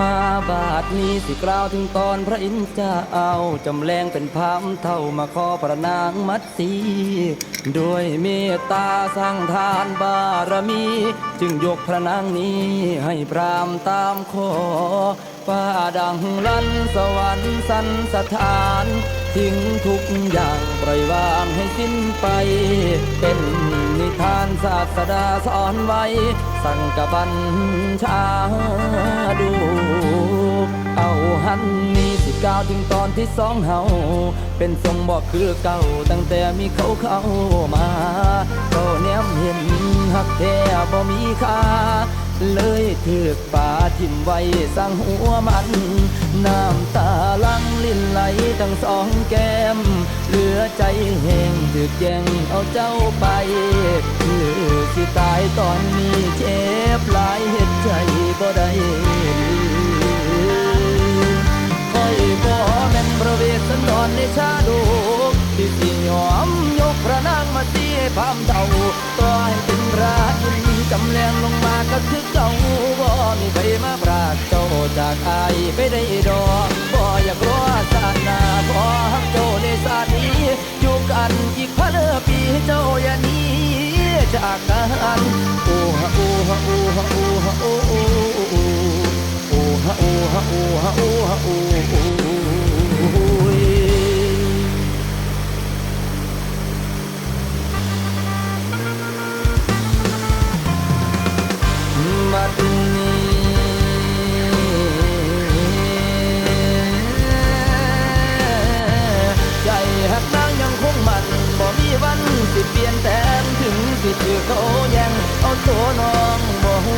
มาบาทนี้สิกล่าวถึงตอนพระอินทร์จะเอาจำแรงเป็นพามเท่ามาขอพระนางมัตสีด้วยเมตตาสร้างทานบารมี จึงยกพระนางนี้ให้พรามตามขอป้าดังลันสวรรค์สันสถาน ทิ้งทุกอย่างปล่อยวางให้สิ้นไป เป็นนิทานศาสดาสอนไว้ สั่งกับบัญชาดู เอาหันนี้สิก้าวถึงตอนที่สองเฮาเป็นทรงบอกคือเก่าตั้งแต่มีเขาเข้ามาก็แนมเห็นหักแท้บ่มีค่าเลยถือกป่าทิมไว้สร้างหัวมัน น้ำตาลัง ทั้งสองแก้ม เหลือใจแห้งถึกแย่งเอาเจ้าไปคือสิตายตอนนี้เจ็บหลายเหตุใจบ่ได้คอยบ่แม่นประเวศสันดอนในชาดกที่สิยอมยกพระนางมาตีให้พามเท่าต่อให้เป็นราอินีจำแรงลงมาก็คือเก่าบ่มีใครมาปรากเจ้าจากอายไปได้ดอก วันสิเปลี่ยนแปลงถึงสิถือเขาแยังเอาตัวน้องบ่ห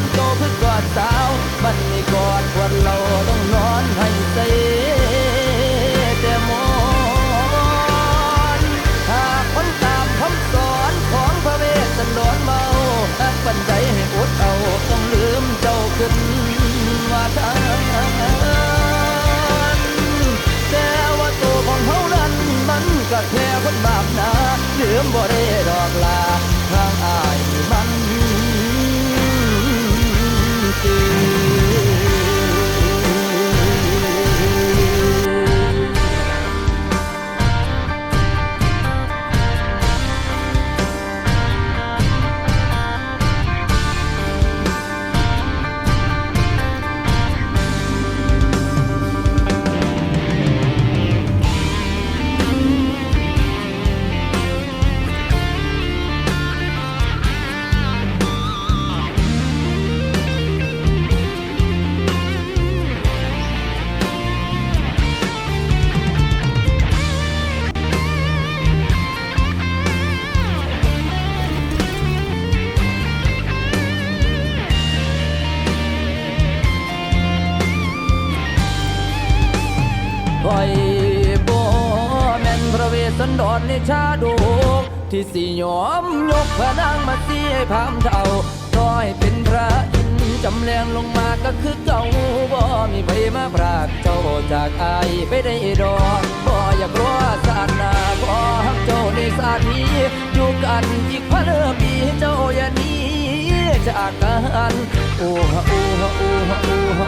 นโตเพื่อกอดสาวบันนี้กอดควรเราต้องนอนให้เสแต่มอนหากคนตามคำสอนของพระเวสสันดรเมาอักปันใจให้อดเอาต้องลืมเจ้าขึ้นว่าทานแต่ว่าตัวของเขานั้นมันก็แค่คนบาปหนาลืมบ่ได้ดอกลา พระเวสสันดรในชาดกที่สิยอมยกพระนางมาเสียพามเท่าต่อให้เป็นพระอินจำแรงลงมาก็คือเก่าบ่มีใครมาปรากเจ้าจากอายไปได้ดอกบ่อยากรอสาดหน้าบ่ฮักเจ้าในสานีอยู่กันอีกพันปีเจ้าอย่านี้จากกันโอ้ฮะโอ้ฮะโอ้ฮะโอ้ฮะ